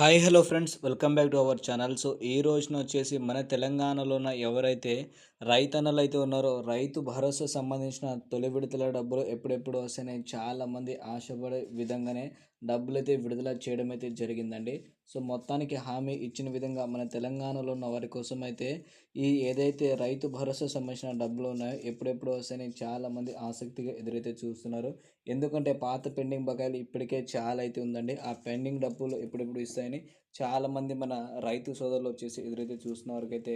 Hi hello friends. Welcome back to our channel. So ఈ రోజున వచ్చేసి మన తెలంగాణలో ఉన్న ఎవరైతే రైతన్నలు అయితే ఉన్నారో రైతు భరోసా సంబంధించిన తొలి విడతల డబ్బులు ఎప్పుడెప్పుడు వస్తాయని చాలామంది ఆశపడే విధంగానే డబ్బులు అయితే విడుదల చేయడం అయితే జరిగిందండి. సో మొత్తానికి హామీ ఇచ్చిన విధంగా మన తెలంగాణలో ఉన్న వారి కోసం అయితే ఈ ఏదైతే రైతు భరోసా సంబంధించిన డబ్బులు ఉన్నాయో ఎప్పుడెప్పుడు వస్తాయని చాలామంది ఆసక్తిగా ఎదురైతే చూస్తున్నారు. ఎందుకంటే పాత పెండింగ్ బకాయిలు ఇప్పటికే చాలా అయితే ఉందండి. ఆ పెండింగ్ డబ్బులు ఎప్పుడెప్పుడు ఇస్తాయి ఇస్తాయని చాలామంది మన రైతు సోదరులు వచ్చేసి ఎదురైతే చూస్తున్న వరకైతే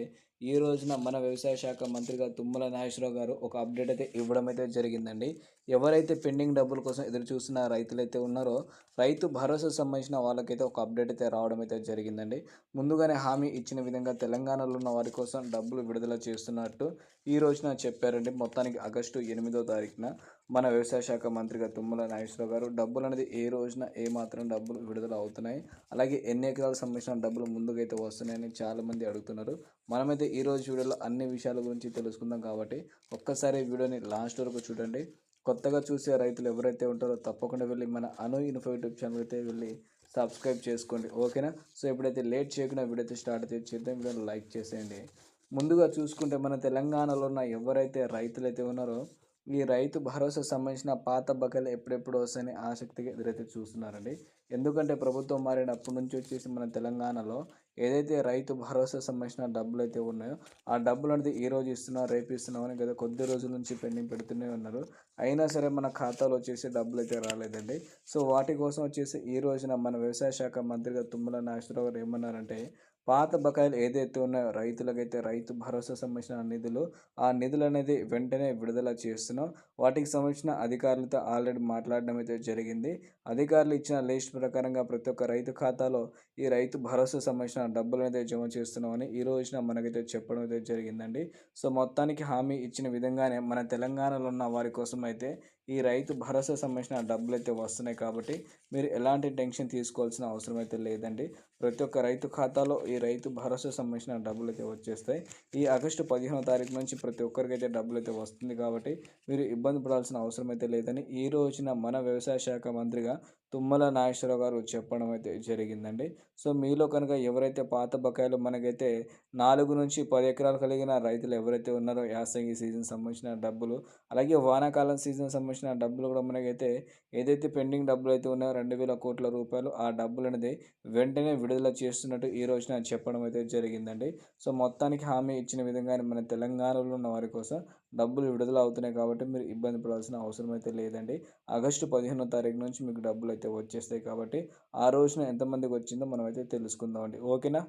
ఈ రోజున మన వ్యవసాయ శాఖ మంత్రిగా తుమ్మల నాగేశ్వరరావు గారు ఒక అప్డేట్ అయితే ఇవ్వడం అయితే జరిగిందండి. ఎవరైతే పెండింగ్ డబ్బుల కోసం ఎదురు చూస్తున్న రైతులైతే ఉన్నారో రైతు భరోసా సంబంధించిన వాళ్ళకైతే ఒక అప్డేట్ అయితే రావడం అయితే జరిగిందండి. ముందుగానే హామీ ఇచ్చిన విధంగా తెలంగాణలో ఉన్న వారి కోసం డబ్బులు విడుదల చేస్తున్నట్టు ఈ రోజున చెప్పారండి. మొత్తానికి ఆగస్టు ఎనిమిదో తారీఖున మన వ్యవసాయ శాఖ మంత్రిగా తుమ్మల నాగేశ్వరరావు గారు డబ్బులు అనేది ఏ రోజున ఏ మాత్రం డబ్బులు విడుదల అవుతున్నాయి అలాగే ఎన్ని ఎకరాలకు సంబంధించిన డబ్బులు ముందుకైతే వస్తున్నాయని చాలామంది అడుగుతున్నారు. మనమైతే ఈ రోజు వీడియోలో అన్ని విషయాల గురించి తెలుసుకుందాం కాబట్టి ఒక్కసారి వీడియోని లాస్ట్ వరకు చూడండి. కొత్తగా చూసే రైతులు ఎవరైతే ఉంటారో తప్పకుండా వెళ్ళి మన అను ఇన్ఫో యూట్యూబ్ ఛానల్ అయితే వెళ్ళి సబ్స్క్రైబ్ చేసుకోండి. ఓకేనా? సో ఎప్పుడైతే లేట్ చేయకుండా వీడియో స్టార్ట్ అయితే చేద్దాం. వీడియోని లైక్ చేసేయండి. ముందుగా చూసుకుంటే మన తెలంగాణలో ఉన్న ఎవరైతే రైతులైతే ఉన్నారో ఈ రైతు భరోసా సంబంధించిన పాత బకాయిలు ఎప్పుడెప్పుడు వస్తాయని ఆసక్తిగా ఎదురైతే చూస్తున్నారండి. ఎందుకంటే ప్రభుత్వం మారినప్పటి నుంచి వచ్చేసి మన తెలంగాణలో ఏదైతే రైతు భరోసా సంబంధించిన డబ్బులు అయితే ఉన్నాయో ఆ డబ్బులు అనేది ఈ రోజు ఇస్తున్నా రేపు ఇస్తున్నామని గత కొద్ది రోజుల నుంచి పెండింగ్ పెడుతూనే ఉన్నారు. అయినా సరే మన ఖాతాలో వచ్చేసి డబ్బులు అయితే రాలేదండి. సో వాటి కోసం వచ్చేసి ఈ రోజున మన వ్యవసాయ శాఖ మంత్రిగా తుమ్మల నాగేశ్వరరావు గారు ఏమన్నారంటే పాత బకాయిలు ఏదైతే ఉన్నాయో రైతులకైతే రైతు భరోసా సంబంధించిన నిధులు ఆ నిధులు అనేది వెంటనే విడుదల చేస్తున్నాం. వాటికి సంబంధించిన అధికారులతో ఆల్రెడీ మాట్లాడడం అయితే జరిగింది. అధికారులు ఇచ్చిన లిస్ట్ ప్రకారంగా ప్రతి ఒక్క రైతు ఖాతాలో ఈ రైతు భరోసా సంబంధించిన డబ్బులు అయితే జమ చేస్తున్నామని ఈ రోజున మనకైతే చెప్పడం అయితే జరిగిందండి. సో మొత్తానికి హామీ ఇచ్చిన విధంగానే మన తెలంగాణలో ఉన్న వారి కోసం అయితే ఈ రైతు భరోసా సంబంధించిన డబ్బులు అయితే వస్తున్నాయి కాబట్టి మీరు ఎలాంటి టెన్షన్ తీసుకోవాల్సిన అవసరం అయితే లేదండి. ప్రతి ఒక్క రైతు ఖాతాలో ఈ రైతు భరోసా సంబంధించిన డబ్బులు అయితే వచ్చేస్తాయి. ఈ ఆగస్టు పదిహేనో తారీఖు నుంచి ప్రతి ఒక్కరికి అయితే డబ్బులు అయితే వస్తుంది కాబట్టి మీరు ఇబ్బంది పడాల్సిన అవసరం అయితే లేదని ఈ రోజున మన వ్యవసాయ శాఖ మంత్రిగా తుమ్మల నాగేశ్వరరావు గారు చెప్పడం అయితే జరిగిందండి. సో మీలో కనుక ఎవరైతే పాత బకాయిలు మనకైతే నాలుగు నుంచి పది ఎకరాలు కలిగిన రైతులు ఎవరైతే ఉన్నారో యాసంగి సీజన్ సంబంధించిన డబ్బులు అలాగే వానాకాలం సీజన్ సంబంధించిన డబ్బులు కూడా మనకైతే ఏదైతే పెండింగ్ డబ్బులు అయితే ఉన్నాయో రెండు వేల కోట్ల రూపాయలు ఆ డబ్బులు అనేది వెంటనే విడుదల చేస్తున్నట్టు ఈ రోజున చెప్పడం అయితే జరిగిందండి. సో మొత్తానికి హామీ ఇచ్చిన విధంగానే మన తెలంగాణలో ఉన్న వారి కోసం డబ్బులు విడుదల అవుతున్నాయి కాబట్టి మీరు ఇబ్బంది పడాల్సిన అవసరం అయితే లేదండి. ఆగస్టు పదిహేనో తారీఖు నుంచి మీకు డబ్బులు అయితే వచ్చేస్తాయి కాబట్టి ఆ రోజున ఎంతమందికి వచ్చిందో మనం అయితే తెలుసుకుందామండి. ఓకేనా?